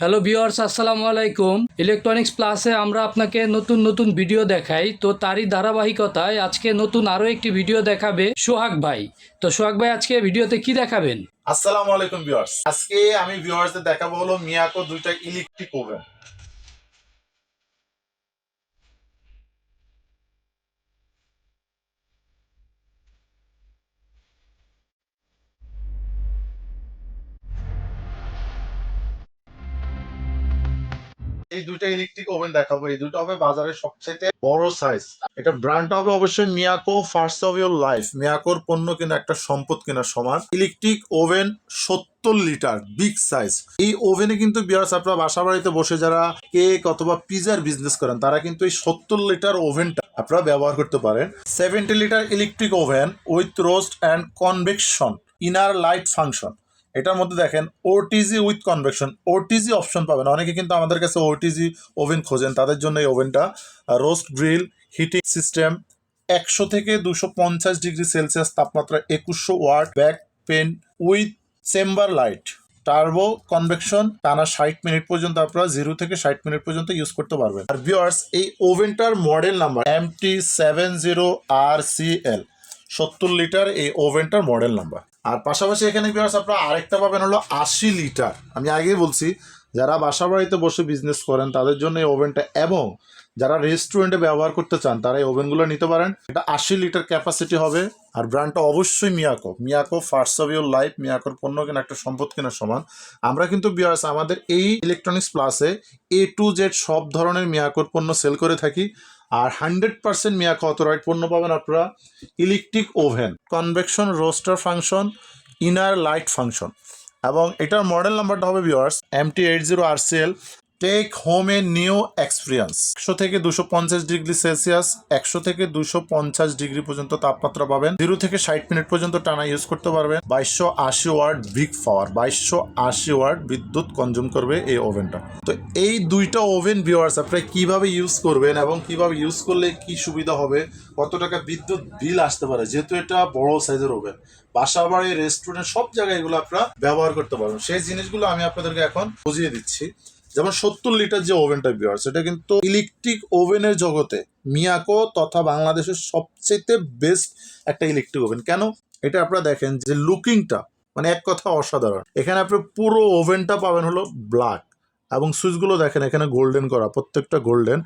Hello viewers আসসালামু আলাইকুম। Electronics প্লাসে আমরা আপনাকে নতুন নতুন ভিডিও দেখাই। তো তারই ধারাবাহিকতায় আজকে নতুন আরও একটি ভিডিও দেখাবে সোহাগ ভাই। তো সোহাগ ভাই, আজকে ভিডিওতে কি দেখাবেন? আসসালামু আলাইকুম ভিওয়ার্স আজকে আমি ভিউয়ার্সদের দেখাবো হলো মিয়াকো দুইটা ইলেকট্রিক ওভেন এই দুইটা ইলেকট্রিক ওভেন দেখাবো। এই দুটো হবে বাজারের সবচেয়ে বড় সাইজ এটা ব্র্যান্ড হবে অবশ্যই Miyako first of your life মিয়াকোর পণ্য কিনা, একটা সম্পদ কেনার সমান ইলেকট্রিক ওভেন সত্তর লিটার বিগ সাইজ এই ওভেনে কিন্তু বিয়ার্স আপনারা বাসা বাড়িতে বসে যারা কেক অথবা পিজার বিজনেস করেন, তারা কিন্তু এই সত্তর লিটার ওভেনটা আপনারা ব্যবহার করতে পারেন। Seventy litre electric oven with roast and convection inner light function এটার মধ্যে দেখেন OTG with convection OTG option পাবেন। অনেকে কিন্তু আমাদের কাছে ওটিজি ওভেন খোঁজেন, তাদের জন্য এই ওভেনটা। রোস্ট গ্রিল হিটিং সিস্টেম একশো থেকে দুশো পঞ্চাশ ডিগ্রি সেলসিয়াস তাপমাত্রা, একুশশো watt back pan with chamber light. Turbo convection টানা ষাট মিনিট পর্যন্ত আপনারা জিরো থেকে ষাট মিনিট পর্যন্ত ইউজ করতে পারবেন। আর ভিওয়ার্স এই ওভেনটার model number M T seven zero R C L সত্তর লিটার এই ওভেনটার মডেল নাম্বার আর পাশাপাশি এখানে ভিউয়ার্স আপনারা আরেকটা পাবেন হলো আশি লিটার। আমি আগেই বলছি, যারা বাসা বাড়িতে বসে বিজনেস করেন, তাদের জন্য এই ওভেনটা এবং যারা রেস্টুরেন্টে ব্যবহার করতে চান, তারা এই ওভেনগুলো নিতে পারেন। এটা আশি লিটার ক্যাপাসিটি হবে, আর ব্র্যান্ডটা অবশ্যই Miyako. Miyako first of your life মিয়াকোর পণ্য কেনা একটা সম্পদ কেনার সমান। আমরা কিন্তু বিয়ার্স আমাদের এই ইলেকট্রনিক্স প্লাসে এ টু জেড সব ধরনের মিয়াকোর পণ্য সেল করে থাকি। আর হান্ড্রেড পার্সেন্ট মিয়া অথরাইড পণ্য পাবেন আপনারা? Electric oven, convection, roaster function, inner light function. এবং এটার মডেল নাম্বারটা হবে viewers M T eight zero R C L take home a new experience একশো থেকে দুশো পঞ্চাশ ডিগ্রি সেলসিয়াস, একশো থেকে দুশো পঞ্চাশ ডিগ্রি পর্যন্ত তাপমাত্রা পাবেন। জিরো থেকে ষাট মিনিট পর্যন্ত টানা ইউজ করতে পারবেন। বাইশশো আশি ওয়ার্ড বিগ পাওয়ার বাইশশো আশি ওয়ার্ড বিদ্যুৎ কনজিউম করবে এই ওভেনটা। তো এই দুইটা ওভেন ভিওয়ার্স আপনারা কীভাবে ইউজ করবেন এবং কীভাবে ইউজ করলে কি সুবিধা হবে, কত টাকা বিদ্যুৎ বিল আসতে পারে, যেহেতু এটা বড় সাইজের ওভেন বাসা বাড়ি রেস্টুরেন্ট সব জায়গায় এগুলো আপনারা ব্যবহার করতে পারবেন। সেই জিনিসগুলো আমি আপনাদেরকে এখন বুঝিয়ে দিচ্ছি। যেমন সত্তর লিটার যে ওভেনটা বিয়ার সেটা কিন্তু ইলেকট্রিক ওভেনের জগতে মিয়াকো তথা বাংলাদেশের সবচেয়ে বেস্ট একটা ইলেকট্রিক ওভেন কেন? এটা আপনারা দেখেন যে লুকিংটা মানে এক কথা অসাধারণ। এখানে আপনি পুরো ওভেনটা পাবেন হলো ব্ল্যাক এবং সুইচগুলো দেখেন এখানে গোল্ডেন করা, প্রত্যেকটা গোল্ডেন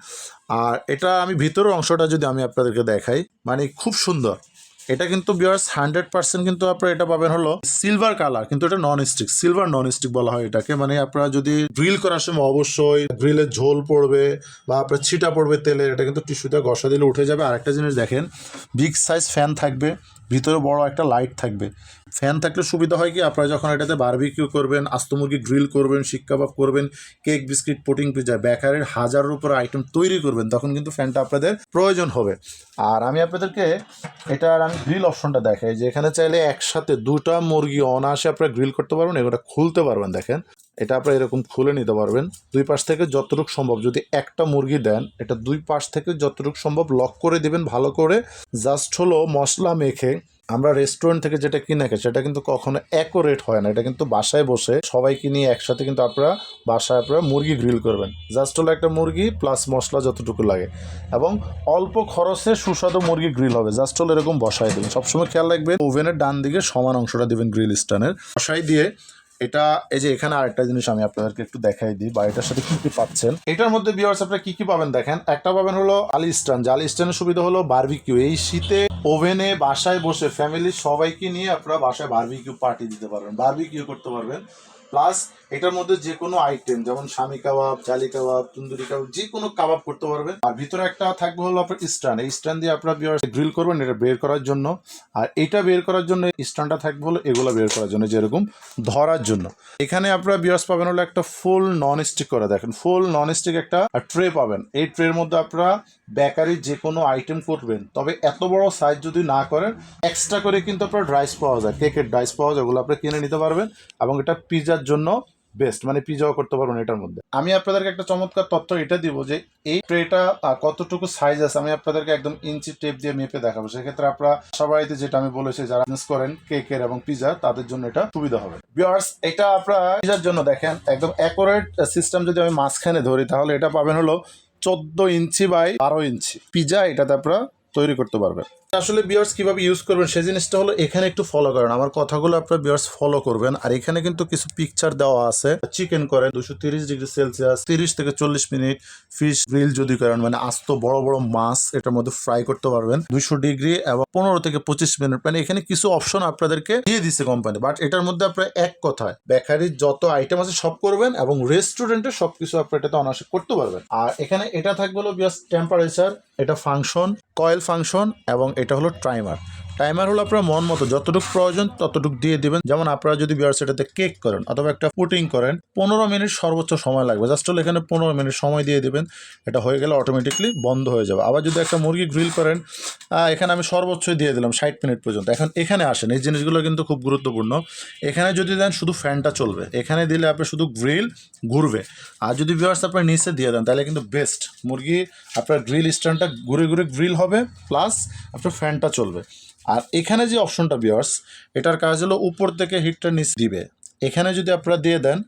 আর এটা আমি ভিতরের অংশটা যদি আমি আপনাদেরকে দেখাই মানে খুব সুন্দর। এটা কিন্তু বিয়ার্স হান্ড্রেড পার্সেন্ট কিন্তু আপনারা এটা পাবেন হলো সিলভার কালার কিন্তু এটা non stick silver non stick বলা হয় এটাকে। মানে আপনারা যদি গ্রিল করার সময় অবশ্যই গ্রিলের ঝোল পড়বে বা আপনার ছিটা পড়বে তেলে, এটা কিন্তু টিস্যুতে ঘষা দিলে উঠে যাবে। আরেকটা জিনিস দেখেন বিগ সাইজ ফ্যান থাকবে, ভিতরে বড় একটা লাইট থাকবে। ফ্যান থাকলে সুবিধা হয় কি? আপনারা যখন এটাতে বারবিকিউ করবেন, আস্ত মুরগি গ্রিল করবেন, শিক কাবাব করবেন কেক বিস্কিট পুটিং পিজা বেকারের হাজারের উপর আইটেম তৈরি করবেন, তখন কিন্তু ফ্যানটা আপনাদের প্রয়োজন হবে। আর আমি আপনাদেরকে এটার আমি গ্রিল অপশনটা দেখাই, যে এখানে চাইলে একসাথে দুটা মুরগি অনায়াসে আপনারা গ্রিল করতে পারবেন, এগুলো খুলতে পারবেন, দেখেন। এটা আপনারা এরকম খুলে নিতে পারবেন। দুই পাশ থেকে যতটুকু সম্ভব, যদি একটা মুরগি দেন, এটা দুই পাশ থেকে যতটুকু সম্ভব লক করে দিবেন, ভালো করে। জাস্ট হলো মশলা মেখে আমরা রেস্টুরেন্ট থেকে যেটা কিনে খাই, সেটা কিন্তু কখনো অ্যাকোরেট হয় না। এটা কিন্তু বাসায় বসে সবাইকে নিয়ে একসাথে কিন্তু আপনারা বাসায় আপনারা মুরগি গ্রিল করবেন। জাস্ট হলো একটা মুরগি প্লাস মশলা যতটুকু লাগে। এবং অল্প খরচে সুস্বাদু মুরগি গ্রিল হবে। জাস্ট হলো এরকম বসায় দেবেন। সবসময় খেয়াল রাখবেন ওভেনের ডান দিকে সমান অংশটা দেবেন গ্রিল স্ট্যান্ডের বসাই দিয়ে এটা এই যে এখানে আরেকটা জিনিস আমি আপনাদেরকে একটু দেখাই দিই, বা এটার সাথে কি কি পাচ্ছেন? এটার মধ্যে বিয়ার্স আপনারা কি কি পাবেন দেখেন? একটা পাবেন হলো আলি স্ট্যান্ড। যে আলি স্ট্যান্ডের সুবিধা হলো বার্বিকিউ এই শীতে ওভেনে বাসায় বসে ফ্যামিলির সবাইকে নিয়ে আপনারা বাসায় বার্বিকিউ পার্টি দিতে পারবেন বার্বিকিউ করতে পারবেন। প্লাস এটার মধ্যে যে কোনো আইটেম যেমন স্বামী কাবাব জালি কাবাব, তন্দুরি কাবাব, যে কোনো কাবাব করতে পারবেন। আর ভিতরে একটা থাকবে হলো আপনার স্ট্যান্ড। এই স্ট্যান্ড দিয়ে আপনার গ্রিল করবেন, এটা বের করার জন্য। আর এটা বের করার জন্য স্ট্যান্ডটা থাকবে হলো এগুলো বের করার জন্য, যেরকম ধরার জন্য। এখানে আপনারা বিয়ার্স পাবেন হলো একটা ফুল নন স্টিক করে দেখেন। ফুল নন স্টিক একটা ট্রে পাবেন। এই ট্রের মধ্যে আপনারা বেকারির যে কোনো আইটেম করবেন। তবে এত বড় সাইজ যদি না করেন এক্সট্রা করে কিন্তু আপনার ড্রাইস পাওয়া যায়। কেকের ড্রাইস পাওয়া যায়, ওগুলো আপনি কিনে নিতে পারবেন। এবং এটা পিজার জন্য বেস্ট মানে পিজাও করতে পারবেন এটার মধ্যে। আমি আপনাদেরকে একটা চমৎকার তথ্য এটা দিব যে, এই ট্রেটা কতটুকু সাইজ আছে, আমি আপনাদেরকে একদম ইঞ্চি টেপ দিয়ে মেপে দেখাবো। সেক্ষেত্রে আপনারা সবাইতে যেটা আমি বলেছি, যারা বিজনেস করেন কেকের এবং পিজা তাদের জন্য এটা সুবিধা হবে। বিয়ার্স এটা আপনারা পিজার জন্য দেখেন, একদম অ্যাকোরেট সিস্টেম যদি আমি মাঝখানে ধরি, তাহলে এটা পাবেন হলো চোদ্দ ইঞ্চি বাই বারো ইঞ্চি পিজা এটাতে আপনারা তৈরি করতে পারবেন। আসলে বিয়ার্স কীভাবে ইউজ করবেন সেই জিনিসটা হলো এখানে একটু ফলো করেন। আমার কথাগুলো আপনার বিয়ার্স ফলো করবেন। আর এখানে কিন্তু কিছু পিকচার দেওয়া আছে। চিকেন করেন, দুশো তিরিশ ডিগ্রি সেলসিয়াস, তিরিশ থেকে চল্লিশ মিনিট ফিশ গ্রিল যদি করেন মানে আস্ত বড় বড় মাছ, এটার মধ্যে ফ্রাই করতে পারবেন। দুশো ডিগ্রি এবং পনেরো থেকে পঁচিশ মিনিট মানে এখানে কিছু অপশন আপনাদেরকে দিয়ে দিচ্ছে কোম্পানি বাট এটার মধ্যে আপনার এক কথায় বেকারির যত আইটেম আছে সব করবেন এবং রেস্টুরেন্টে সবকিছু আপনি এটাতে অনায়াসে করতে পারবেন। আর এখানে এটা থাকবে হলো বিয়াস টেম্পারেচার এটা ফাংশন কয়েল ফাংশন এবং এটা হলো টাইমার টাইমার হলো আপনার মন মতো, যতটুকু প্রয়োজন ততটুকু দিয়ে দিবেন। যেমন আপনারা যদি বিয়ার সেটাতে কেক করেন অথবা একটা পুটিং করেন, পনেরো মিনিট সর্বোচ্চ সময় লাগবে। জাস্ট হলো এখানে পনেরো মিনিট সময় দিয়ে দিবেন। এটা হয়ে গেলে অটোমেটিকলি বন্ধ হয়ে যাবে। আবার যদি একটা মুরগি গ্রিল করেন এখানে আমি সর্বোচ্চই দিয়ে দিলাম ষাট মিনিট পর্যন্ত। এখন এখানে আসেন, এই জিনিসগুলো কিন্তু খুব গুরুত্বপূর্ণ। এখানে যদি দেন শুধু ফ্যানটা চলবে। এখানে দিলে আপনি শুধু গ্রিল ঘুরবে। আর যদি বিয়ার্স আপনার নিচে দিয়ে দেন, তাহলে কিন্তু বেস্ট মুরগি, আপনার গ্রিল স্ট্যান্ডটা ঘুরে ঘুরে গ্রিল হবে প্লাস আপনার ফ্যানটা চলবে। আর এখানে যে অপশনটা ভিউয়ার্স এটার কাজ হলো উপর থেকে হিটটা নিচে দিবে। এখানে যদি আপনারা দিয়ে দেন,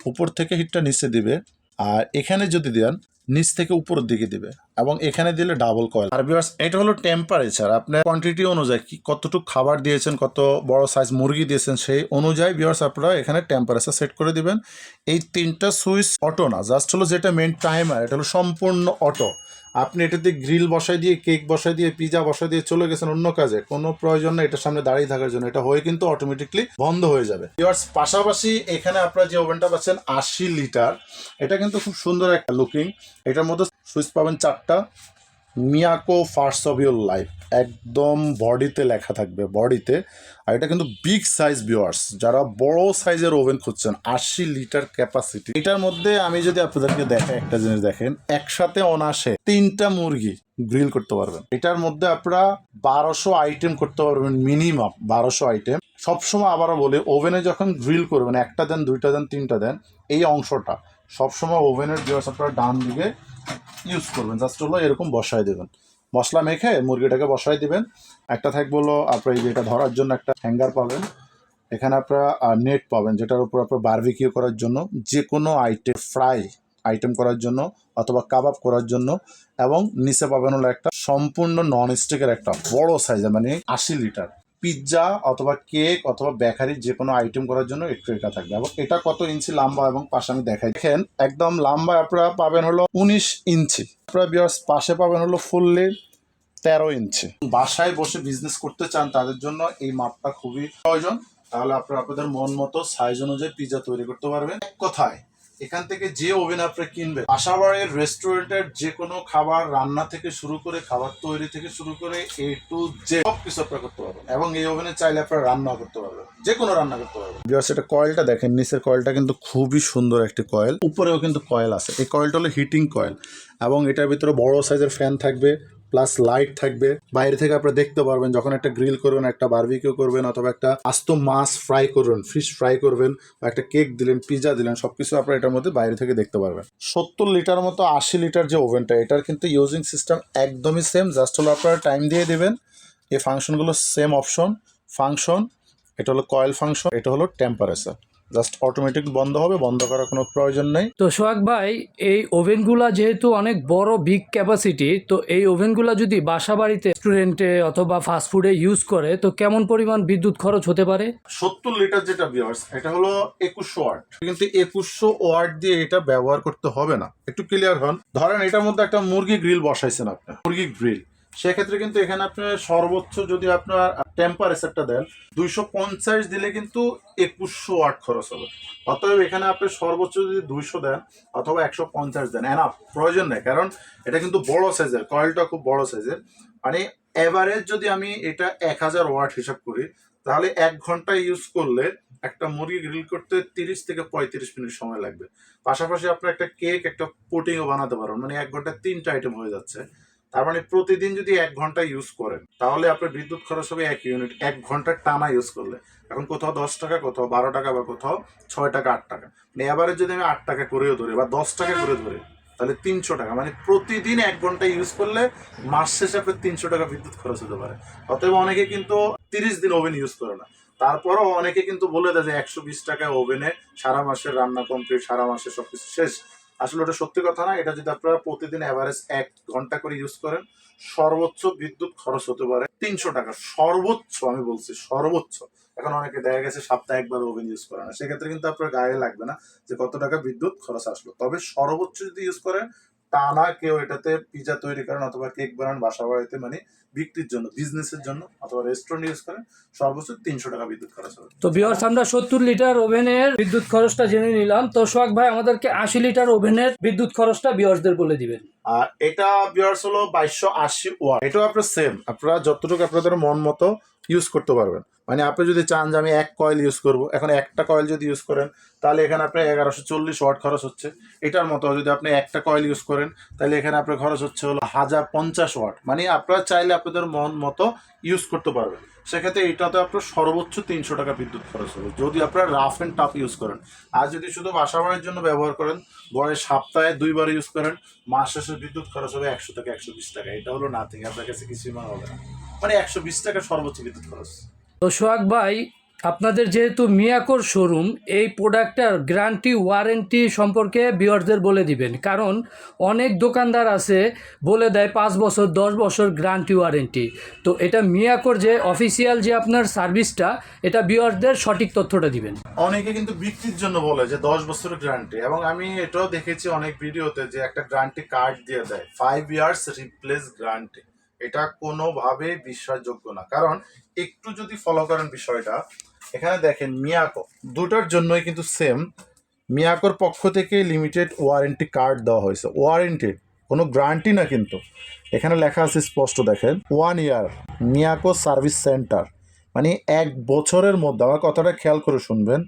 উপর থেকে হিটটা নিচে দিবে, আর এখানে যদি দেন, নিচ থেকে উপরের দিকে দিবে, এবং এখানে দিলে ডাবল কয়েল আর ভিউয়ার্স এটা হলো টেম্পারেচার আপনার কোয়ান্টিটি অনুযায়ী কতটুকু খাবার দিয়েছেন, কত বড় সাইজ মুরগি দিয়েছেন, সেই অনুযায়ী ভিউয়ার্স আপনারা এখানে টেম্পারেচার সেট করে দিবেন। এই তিনটা সুইচ অটো না জাস্ট হলো যেটা মেন টাইমার এটা হলো সম্পূর্ণ অটো আপনি এটাতে গ্রিল বসাই দিয়ে, কেক বসাই দিয়ে, পিজা বসাই দিয়ে চলে গেছেন অন্য কাজে, কোনো প্রয়োজন না এটার সামনে দাঁড়িয়ে থাকার জন্য। এটা হয়ে কিন্তু অটোমেটিকলি বন্ধ হয়ে যাবে। ইয়ার্স পাশাপাশি এখানে আপনারা যে ওভেনটা পাচ্ছেন, আশি লিটার, এটা কিন্তু খুব সুন্দর একটা লুকিং এটার মধ্যে সুইচ পাবেন চারটা। Miyako first of your life. একদম বডিতে লেখা থাকবে, বডিতে। আর এটা কিন্তু বিগ সাইজ ভিউয়ার্স, যারা বড় সাইজের ওভেন খুঁজছেন, আশি লিটার ক্যাপাসিটি। এটার মধ্যে আমি যদি আপনাদেরকে দেখাই একটা জিনিস দেখেন, একসাথে অনাসে তিনটা মুরগি গ্রিল করতে পারবেন। এটার মধ্যে আপনারা বারোশো আইটেম করতে পারবেন, মিনিমাম বারোশো আইটেম। সবসময় আবারও বলি, ওভেনে যখন গ্রিল করবেন, একটা দেন, দুইটা দেন, তিনটা দেন, এই অংশটা, সবসময় ওভেনের ভিউয়ার্স আপনারা ডান দিকে ইউজ করবেন। জাস্ট হলো এরকম বসায় দেবেন। মশলা মেখে মুরগিটাকে বসায় দিবেন। একটা থাকবে হলো আপনার এই যে এটা ধরার জন্য একটা হ্যাঙ্গার পাবেন। এখানে আপনারা নেট পাবেন, যেটার উপর আপনার বার্বিকিউ করার জন্য যে কোনো আইটেম ফ্রাই আইটেম করার জন্য অথবা কাবাব করার জন্য। এবং নিচে পাবেন হলো একটা সম্পূর্ণ নন স্টিকের একটা বড় সাইজের মানে আশি লিটার পিৎজা অথবা কেক অথবা বেকারি যে কোনো আইটেম করার জন্য একটু এটা থাকবে। এবং এটা কত ইঞ্চি লম্বা এবং পাশে আমি দেখাই। দেখেন, একদম লম্বা আপনারা পাবেন হলো উনিশ ইঞ্চি। আপনারা পাশে পাবেন হলো ফুললি তেরো ইঞ্চি। বাসায় বসে বিজনেস করতে চান, তাদের জন্য এই মাপটা খুবই প্রয়োজন। তাহলে আপনারা আপনাদের মন মতো সাইজ অনুযায়ী পিৎজা তৈরি করতে পারবেন। কথায় এখান থেকে যে ওভেন আপনি কিনবেন আশাবাড়ির রেস্টুরেন্টের যে কোনো খাবার রান্না থেকে শুরু করে, খাবার তৈরি থেকে শুরু করে এ টু জে সব কিছু আপনারা করতে পারবেন। এবং এই ওভেনে চাইলে আপনারা রান্না করতে পারবেন। যে কোনো রান্না করতে পারবেন। বিকজ এটা কয়েলটা দেখেন, নিচের কয়েলটা কিন্তু খুবই সুন্দর একটি কয়েল। উপরেও কিন্তু কয়েল আছে। এই কয়েলটা হলো হিটিং কয়েল। এবং এটার ভিতরে বড় সাইজের ফ্যান থাকবে। প্লাস লাইট থাকবে। বাইরে থেকে আপনারা দেখতে পারবেন যখন একটা গ্রিল করবেন, একটা বারবিকিউ করবেন অথবা একটা আস্ত মাছ ফ্রাই করবেন ফিশ ফ্রাই করবেন, বা একটা কেক দিলেন পিজা দিলেন, সবকিছু আপনারা এটার মধ্যে বাইরে থেকে দেখতে পারবেন। সত্তর লিটার মতো আশি লিটার যে ওভেনটা এটার কিন্তু ইউজিং সিস্টেম একদমই সেম জাস্ট হলো আপনারা টাইম দিয়ে দেবেন। এই ফাংশনগুলো সেম অপশন ফাংশন এটা হলো কয়েল ফাংশন এটা হলো টেম্পারেচার জাস্ট অটোমেটিক বন্ধ হবে বন্ধ করার কোনো প্রয়োজন নেই। তো সোহাগ ভাই এই ওভেনগুলা যেহেতু অনেক বড় বিগ ক্যাপাসিটি তো এই ওভেনগুলা যদি বাসা বাড়িতে রেস্টুরেন্টে অথবা ফাস্টফুডে ইউজ করে তো কেমন পরিমাণ বিদ্যুৎ খরচ হতে পারে? সত্তর লিটার যেটা বিয়ার্স এটা হলো একুশশো ওয়াট কিন্তু একুশশো ওয়াট দিয়ে এটা ব্যবহার করতে হবে না। একটু ক্লিয়ার হন। ধরেন এটার মধ্যে একটা মুরগি গ্রিল বসাইছেন আপনি। মুরগি গ্রিল সেক্ষেত্রে কিন্তু এখানে আপনার সর্বোচ্চ যদি আপনার টেম্পারেচারটা দেন, দুইশো পঞ্চাশ দিলে কিন্তু একুশশো ওয়াট খরচ হবে। অতএব এখানে আপনি সর্বোচ্চ যদি দুইশো দেন অথবা একশো পঞ্চাশ দেন এনা প্রয়োজন নেই। কারণ এটা কিন্তু বড় সাইজের কয়েলটা খুব বড় সাইজের মানে এভারেজ যদি আমি এটা এক হাজার ওয়াট হিসাব করি, তাহলে এক ঘণ্টা ইউজ করলে একটা মুরগি গ্রিল করতে তিরিশ থেকে পঁয়ত্রিশ মিনিট সময় লাগবে। পাশাপাশি আপনার একটা কেক একটা পুটিংও বানাতে পারবেন মানে এক ঘন্টায় তিনটা আইটেম হয়ে যাচ্ছে। তার মানে প্রতিদিন যদি এক ঘণ্টা ইউজ করেন, তাহলে আপনার বিদ্যুৎ খরচ হবে এক ইউনিট এক ঘণ্টা টানা ইউজ করলে। এখন কোথাও দশ টাকা, কোথাও বারো টাকা বা কোথাও ছয় টাকা, আট টাকা। মানে এবারে যদি আমি আট টাকা করেও ধরি বা দশ টাকা করে ধরি, তাহলে তিনশো টাকা। মানে প্রতিদিন এক ঘণ্টা ইউজ করলে মাস শেষে আপনার তিনশো টাকা বিদ্যুৎ খরচ হতে পারে। অতএব অনেকে কিন্তু তিরিশ দিন ওভেন ইউজ করে না। তারপরও অনেকে কিন্তু বলে দেয় যে একশো বিশ টাকা ওভেনে সারা মাসের রান্না কমপ্লিট সারা মাসের সবকিছু শেষ। আসলে ওটা সত্যি কথা না, এটা যদি আপনারা প্রতিদিন অ্যাভারেজ এক ঘণ্টা করে ইউজ করেন, সর্বোচ্চ বিদ্যুৎ খরচ হতে পারে তিনশো টাকা। সর্বোচ্চ আমি বলছি, সর্বোচ্চ। এখন অনেকে দেখা গেছে সপ্তাহে একবার ওভেন ইউজ করে না। সেক্ষেত্রে কিন্তু আপনার গায়ে লাগবে না যে কত টাকা বিদ্যুৎ খরচ আসলো। তবে সর্বোচ্চ যদি ইউজ করেন টানা কেউ এটাতে পিজা তৈরি করেন অথবা কেক বানান বাসা বাড়িতে মানে বিক্রির জন্য বিজনেসের জন্য অথবা রেস্টুরেন্ট ইউজ করেন সর্বোচ্চ তিনশো টাকা বিদ্যুৎ খরচ হবে। তো বিয়ার্স আমরা সত্তর লিটার ওভেনের বিদ্যুৎ খরচটা জেনে নিলাম। তো সোহাগ ভাই আমাদেরকে আশি লিটার ওভেনের বিদ্যুৎ খরচটা বিয়ার্সদের বলে দিবেন। আর এটা বিয়ার্স হলো বাইশশো আশি ওয়াট। এটাও আপনার সেম আপনারা যতটুকু আপনাদের মন মতো ইউজ করতে পারবেন। মানে আপনি যদি চান যে আমি এক কয়েল ইউজ করব, এখন একটা কয়েল যদি ইউজ করেন, তাহলে এখানে আপনার এগারোশো চল্লিশ ওয়াট খরচ হচ্ছে। এটার মতো যদি আপনি একটা কয়েল ইউজ করেন, তাহলে এখানে আপনার খরচ হচ্ছে হলো হাজার পঞ্চাশ ওয়াট মানে আপনারা চাইলে আপনাদের মন মতো ইউজ করতে পারবেন। সেক্ষেত্রে এটাতে আপনার সর্বোচ্চ তিনশো টাকা বিদ্যুৎ খরচ হবে, যদি আপনারা রাফ অ্যান্ড টাফ ইউজ করেন। আর যদি শুধু বাসাবাড়ির জন্য ব্যবহার করেন গড়ে সপ্তাহে দুইবার ইউজ করেন, মাস শেষে বিদ্যুৎ খরচ হবে একশো থেকে একশো বিশ টাকা। এটা হলো নাথিং আপনার কাছে কিছুই মনে হবে না। মানে একশো বিশ টাকা সর্বোচ্চ বিদ্যুৎ খরচ। তো সোহাগ ভাই আপনাদের যেহেতু মিয়াকোর শোরুম, এই প্রোডাক্টটার গ্যারান্টি, ওয়ারেন্টি সম্পর্কে বিয়ার্সদের বলে দিবেন। কারণ অনেক দোকানদার আছে, বলে দেয় পাঁচ বছর, দশ বছর গ্যারান্টি, ওয়ারেন্টি। তো এটা মিয়াকোর যে অফিসিয়াল যে আপনার সার্ভিসটা, এটা বিয়ার্সদের সঠিক তথ্যটা দিবেন। অনেকে কিন্তু বিক্রির জন্য বলে যে দশ বছরের গ্যারান্টি। এবং আমি এটাও দেখেছি অনেক ভিডিওতে যে একটা গ্যারান্টি কার্ড দিয়ে দেয় ফাইভ ইয়ার্স রিপ্লেস গ্যারান্টি এটা কোনোভাবে বিশ্বাসযোগ্য না। কারণ একটু যদি ফলো করেন বিষয়টা, এখানে দেখেন মিয়াকো, দুটার জন্যই কিন্তু সেম মিয়াকোর পক্ষ থেকে লিমিটেড ওয়ারেন্টি কার্ড দেওয়া হয়েছে। ওয়ারেন্টেড কোনো গ্যারান্টি না কিন্তু। এখানে লেখা আছে স্পষ্ট, দেখেন one year Miyako service centre মানে এক বছরের মধ্যে, আমার কথাটা খেয়াল করে শুনবেন,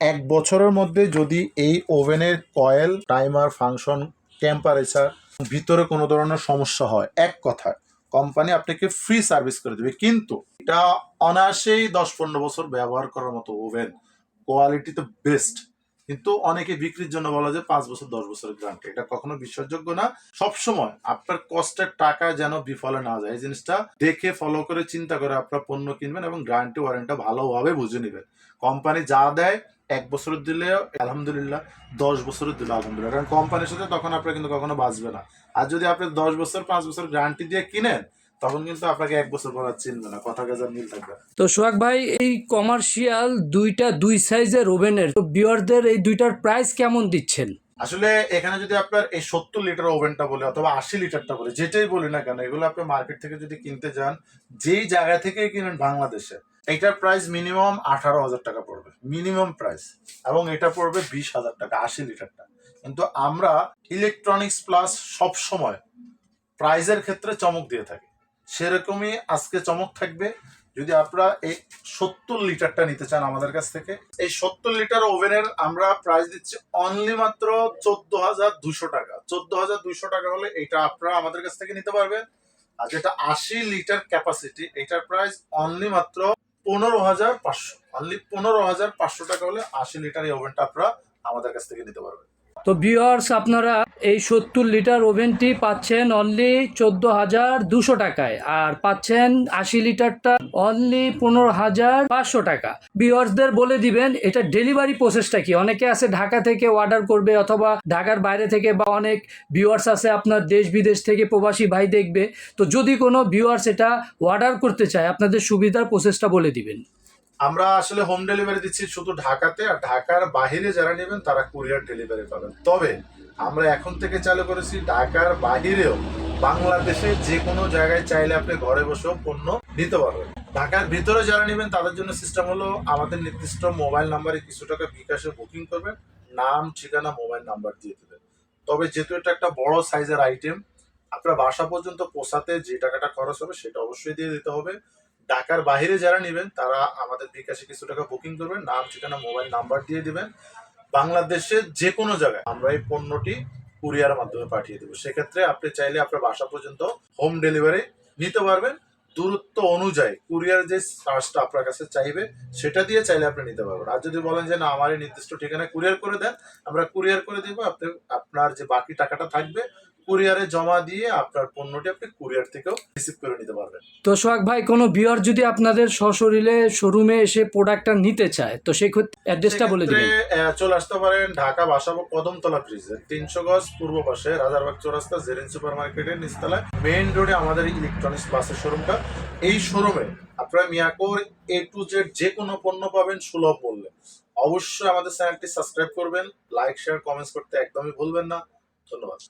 এক বছরের মধ্যে যদি এই ওভেনের কয়েল টাইমার ফাংশন টেম্পারেচার ভিতরে কোনো ধরনের সমস্যা হয়, এক কথায়। কোম্পানি আপনাকে ফ্রি সার্ভিস করে দেবে। কিন্তু এটা অনায়াসেই দশ পনেরো বছর ব্যবহার করার মতো ওভেন। কোয়ালিটি তো বেস্ট কিন্তু অনেকে বিক্রির জন্য বলা যায় পাঁচ বছর, দশ বছরের গ্যারান্টি এটা কখনো বিশ্বাসযোগ্য না। সবসময় আপনার কষ্টের টাকা যেন বিফলে না যায়। এই জিনিসটা দেখে ফলো করে, চিন্তা করে আপনার পণ্য কিনবেন এবং গ্যারান্টি ওয়ারেন্টি ভালোভাবে বুঝে নেবেন। কোম্পানি যা দেয় এক বছরের দিলে আলহামদুলিল্লাহ দশ বছরের দিলে আলহামদুলিল্লাহ। কারণ কোম্পানির সাথে তখন আপনার কিন্তু কখনো বাঁচবে না। আর যদি আপনি দশ বছর পাঁচ বছর গ্যারান্টি দিয়ে কিনেন তখন কিন্তু আপনাকে এক বছর পর চিনবে না কথা কাজার মিল থাকবে তো সোহাগ ভাই এই কমার্শিয়াল দুইটা দুই সাইজের ওভেনের তো বিয়ারদের এই দুইটার প্রাইস কেমন দিচ্ছেন? আসলে এখানে যদি আপনার এই সত্তর লিটার ওভেনটা বলে অথবা আশি লিটারটা বলে যেটাই বলি না কেন এগুলো আপনি মার্কেট থেকে যদি কিনতে যান যেই জায়গা থেকেই কিনেন বাংলাদেশে এটার প্রাইস মিনিমাম আঠারো হাজার টাকা পড়বে। মিনিমাম প্রাইস এবং এটা পড়বে বিশ হাজার টাকা, আশি লিটারটা। কিন্তু আমরা ইলেকট্রনিক্স প্লাস সব সময় প্রাইজের ক্ষেত্রে চমক দিয়ে থাকি। সেরকমই আজকে চমক থাকবে। যদি আপনারা এই সত্তর লিটারটা নিতে চান আমাদের কাছ থেকে, এই সত্তর লিটার ওভেনের আমরা প্রাইস দিচ্ছি অনলি মাত্র চোদ্দ হাজার দুশো টাকা। চোদ্দ হাজার দুশো টাকা হলে এটা আপনারা আমাদের কাছ থেকে নিতে পারবেন। আর যেটা আশি লিটার ক্যাপাসিটি এটার প্রাইস অনলি মাত্র পনেরো হাজার পাঁচশো। অনলি পনেরো হাজার পাঁচশো টাকা হলে আশি লিটার এই ওভেনটা আপনারা আমাদের কাছ থেকে নিতে পারবেন। তো বিয়ার্স আপনারা এই সত্তর লিটার ওভেনটি পাচ্ছেন অনলি চোদ্দ হাজার দুশো টাকায়। আর পাচ্ছেন আশি লিটারটা অনলি পনেরো হাজার পাঁচশো টাকা। বিয়ার্সদের বলে দিবেন, এটা ডেলিভারি প্রসেসটা কি? অনেকে আছে ঢাকা থেকে অর্ডার করবে অথবা ঢাকার বাইরে থেকে বা অনেক ভিউয়ার্স আছে আপনার দেশ বিদেশ থেকে প্রবাসী ভাই দেখবে। তো যদি কোনো ভিউয়ার্স এটা অর্ডার করতে চায়, আপনাদের সুবিধার প্রসেসটা বলে দিবেন। আমরা আসলে হোম ডেলিভারি দিচ্ছি শুধু ঢাকাতে, আর ঢাকার বাইরে যারা নেবেন তারা কুরিয়ার ডেলিভারি পাবেন। তবে আমরা এখন থেকে চালু করেছি ঢাকার বাহিরেও বাংলাদেশে যে কোনো জায়গায় চাইলে আপনি ঘরে বসেও পণ্য নিতে পারবেন। ঢাকার ভিতরে যারা নেবেন, তাদের জন্য সিস্টেম হলো আমাদের নির্দিষ্ট মোবাইল নাম্বারে কিছু টাকা বিকাশে বুকিং করবেন। নাম, ঠিকানা মোবাইল নাম্বার দিয়ে দেবেন। তবে যেহেতু এটা একটা বড় সাইজের আইটেম আপনার বাসা পর্যন্ত পোষাতে যে টাকাটা খরচ হবে সেটা অবশ্যই দিয়ে দিতে হবে। ঢাকার বাইরে যারা নেবেন, তারা আমাদের বিকাশে কিছু টাকা বুকিং করবেন। নাম, ঠিকানা মোবাইল নাম্বার দিয়ে দিবেন। বাংলাদেশের যে কোনো জায়গায় আমরা এই পণ্যটি কুরিয়ার মাধ্যমে পাঠিয়ে দেবো। সেক্ষেত্রে আপনি চাইলে আপনার বাসা পর্যন্ত হোম ডেলিভারি নিতে পারবেন। দূরত্ব অনুযায়ী কুরিয়ার যে চার্জটা আপনার কাছে চাইবে, সেটা দিয়ে চাইলে আপনি নিতে পারবেন। আর যদি বলেন যে, না, আমার এই নির্দিষ্ট ঠিকানায় কুরিয়ার করে দেন, আমরা কুরিয়ার করে দিব। আপনি, আপনার যে বাকি টাকাটা থাকবে কুরিয়ারে জমা দিয়ে আপনার পণ্যটি আপনি কুরিয়ার থেকেও রিসিভ করে নিতে পারবেন। তো সোহাগ ভাই কোনো বিয়ার যদি আপনাদের সশরীরে শোরুমে এসে প্রোডাক্টটা নিতে চায় তো সেই ক্ষেত্রে অ্যাড্রেসটা বলে দিবেন। সেক্ষেত্রে, আহ, চলে আসতে পারেন ঢাকা বাসাবো কদমতলা ব্রিজে তিনশো গজ পূর্ব পাশে রাজারবাগ চৌরাস্তা জেরিন সুপার মার্কেটের নিচতলায় মেইন রোডে আমাদের ইলেকট্রনিক্স বাসের শোরুমটা এই শোরুমে আপনারা মিয়াকোর এ টু জেড যে কোনো পণ্য পাবেন সুলভ মূল্যে। অবশ্যই আমাদের চ্যানেলটি সাবস্ক্রাইব করবেন লাইক শেয়ার কমেন্টস করতে একদমই ভুলবেন না। ধন্যবাদ।